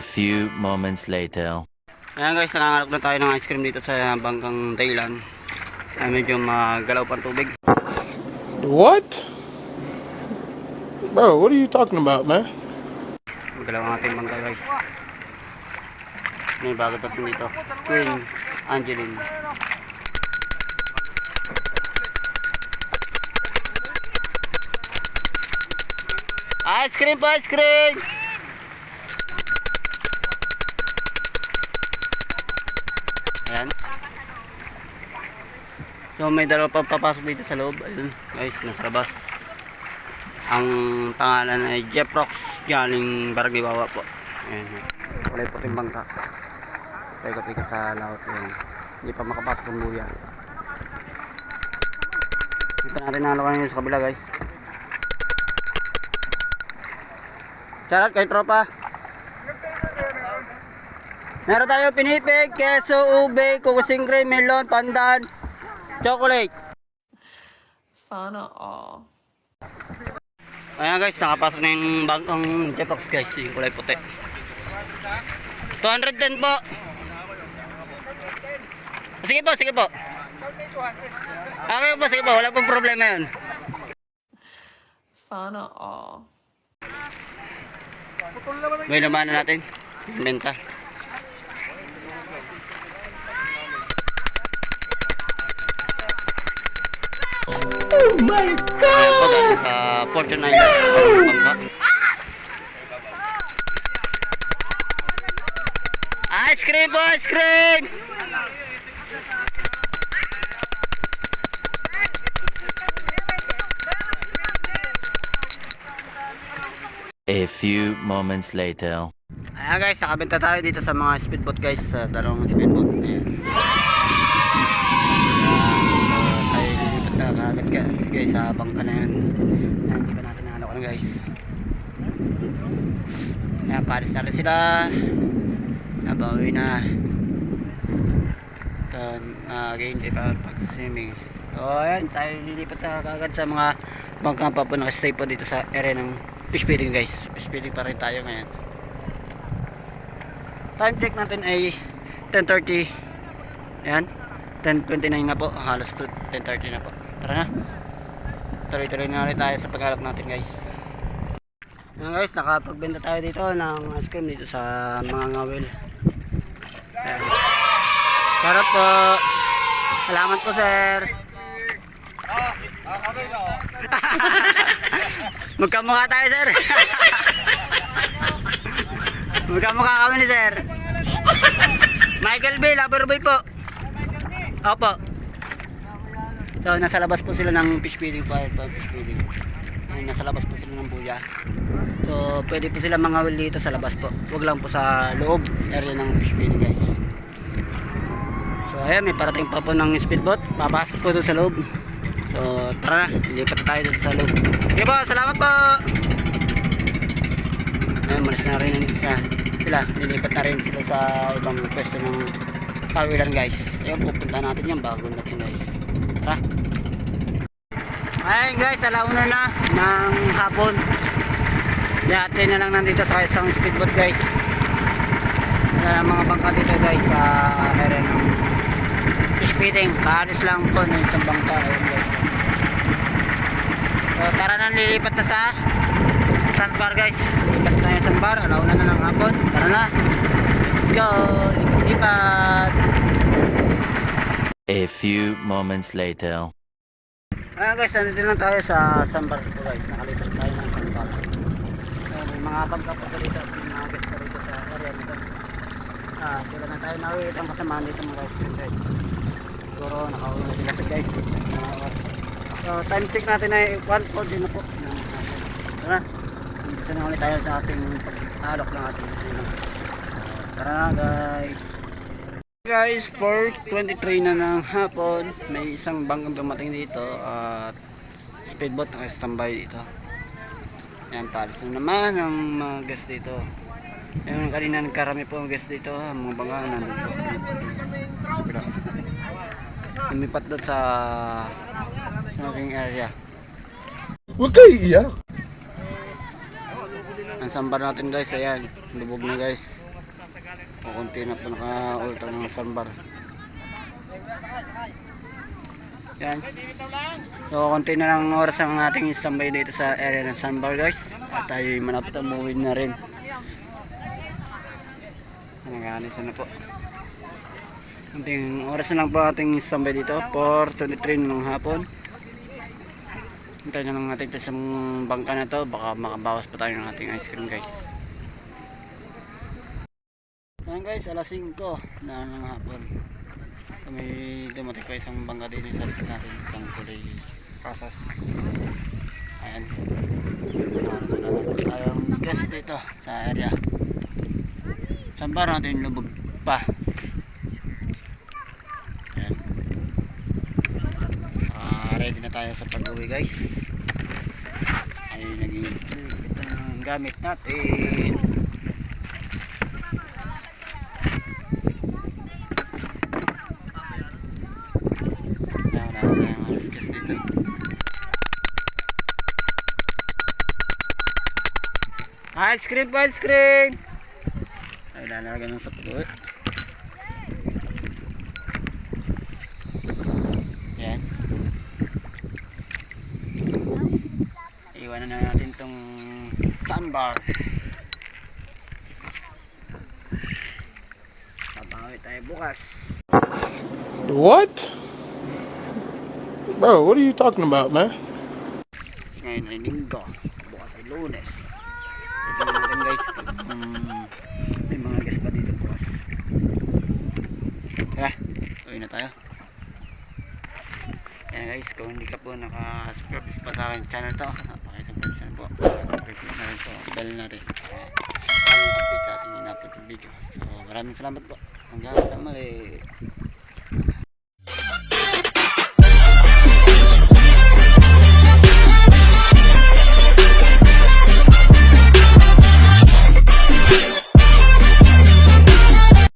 few moments later. Ayan guys, nangangalap na tayo ng ice cream dito sa bangkang Thailand. Ay medyo magalaw pa ang tubig. What? Bro, what are you talking about, man? Magalaw ang ating bangka guys. May bago pa dito. Queen Angeline. Ice cream po, ice cream! So may dalawa pa papasok dito sa loob. Ayun, guys, nasa labas. Ang pangalan ay Jeff Rocks galing Barangay Wawa po. Ayan. Kulay puting bangka. Paikot-ikot sa laot yun. Hindi pa makapasok ng buya. Pa natin nalakan yun sa kabila guys. Charot kay tropa. Meron tayo pinipig, keso, ube, kukusing cream, melon, pandan, chocolate. Sana all. Ayan guys, nakapasok na yung bagong Jepox guys, yung kulay puti. 210 po. Sige po, sige po. Okay po, sige po, wala pong problema yun. Sana all. May naman na natin. Benta. My God! Sa Fortune Island. Bangka. Ice cream po, ice cream! A few moments later. Ayan guys, nakabenta tayo dito sa mga speedboat guys, sa dalawang speedboat. Ayan. Na kaagad guys, guys sa bangka na yun. Ayan, hindi pa natin nahalokan guys. Ayan, paris na rin sila. Nabawi na. Ito, nag-enjoy pa pag swimming. So ayan, tayo lilipat na kaagad sa mga bangka pa po nakastay po dito sa area ng fish feeding guys. Fish feeding pa rin tayo ngayon. Time check natin ay 10.30 Ayan 10.29 na po Halos to 10.30 na po Tara na. Tuloy-tuloy na ulit tayo sa paghalap natin guys. Ayan guys Nakapagbenta tayo dito ng ice cream dito sa mga ngawil. Sarap po. Salamat po sir. Magkamukha tayo sir. Magkamukha kami ni sir. Michael Bay, lover boy po. Opo. So, nasa labas po sila ng fish feeding po. Ito, fish feeding. Ayun, nasa labas po sila ng buya. So, pwede po sila mangawil dito sa labas po. Huwag lang po sa loob area ng fish feeding guys. So, ayan, may parating pa po ng speedboat. Papasok po doon sa loob. So, tara na. Lilipat tayo doon sa loob. Okay po, salamat po. Ayun, malis na rin siya. Sila, nilipat na rin sila sa ibang pwesto ng kawilan guys. Ayun, pupunta natin yan bago natin guys. Tara. Ayun guys, alauna na ng hapon. Yate na lang nandito sa isang speedboat guys. Wala mga bangka dito guys sa area ng fish. Kaalis lang po ng isang bangka. Ayun guys. So tara na lilipat na sa sandbar guys lipat tayo sa sandbar alauna na ng hapon tara na let's go lipat A few moments later. ayan guys nandito lang tayo sa sandbar po guys. Nakalipat tayo ng sandbar so, may mga bangka pa po dito may mga guest pa dito sa area nito. Ah sila na tayo. Nauwi ang kasamaan dito mga guys guys. Siguro nakauwi na sila sa guys. So time check natin ay 1.4 na po. Tara. Umpisa na ulit tayo sa ating paghalok ng ating sino. Tara na guys. Guys, 4.23 na ng hapon. May isang bangkang dumating dito at speedboat naka-standby dito. Yan, palis na naman ang mga guest dito. Yung kanina nagkarami po ang guest dito. Ang mga bangka nandun po. Lumipat doon sa smoking area. Huwag kayo iiyak. Ang sambar natin guys, ayan, lubog na guys. O konti na po naka-ultra ng sandbar. Yan. So, konti na lang oras ang ating standby dito sa area ng sandbar guys. At tayo manapit umuwi na rin. Naganis na po. Konting oras na lang po ating standby dito. 4.23 ng hapon. Hintayin na lang natin sa bangka na to. Baka makabawas pa tayo ng ating ice cream guys. Ayan guys, alas 5 na ng hapon. May dumating pa isang bangka din sa likod natin. Isang kulay kasas. Ayan. Ayong guest dito sa area. Sambar natin lubog pa. Ayan. Ah, ready na tayo sa pag-uwi guys. Ay naging gamit natin. Ayan, wala na tayong alas gas dito. Ice cream po, ice cream! Ay, lalagyan ng sa pag-uwi. Yan. Iwanan na natin tong sandbar. Babawi tayo bukas. What? Bro, what are you talking about, man? Ngayon ay linggo. Bukas ay lunes. Tignan natin guys kung um, may mga guest pa dito bukas. Tara, uwi na tayo. Kaya guys, kung hindi ka po naka-subscribe pa sa akin channel to, napaka-subscribe na po. Subscribe na rin po, bell natin. Para laging update sa ating in-upload video. So, maraming salamat po. Hanggang sa muli.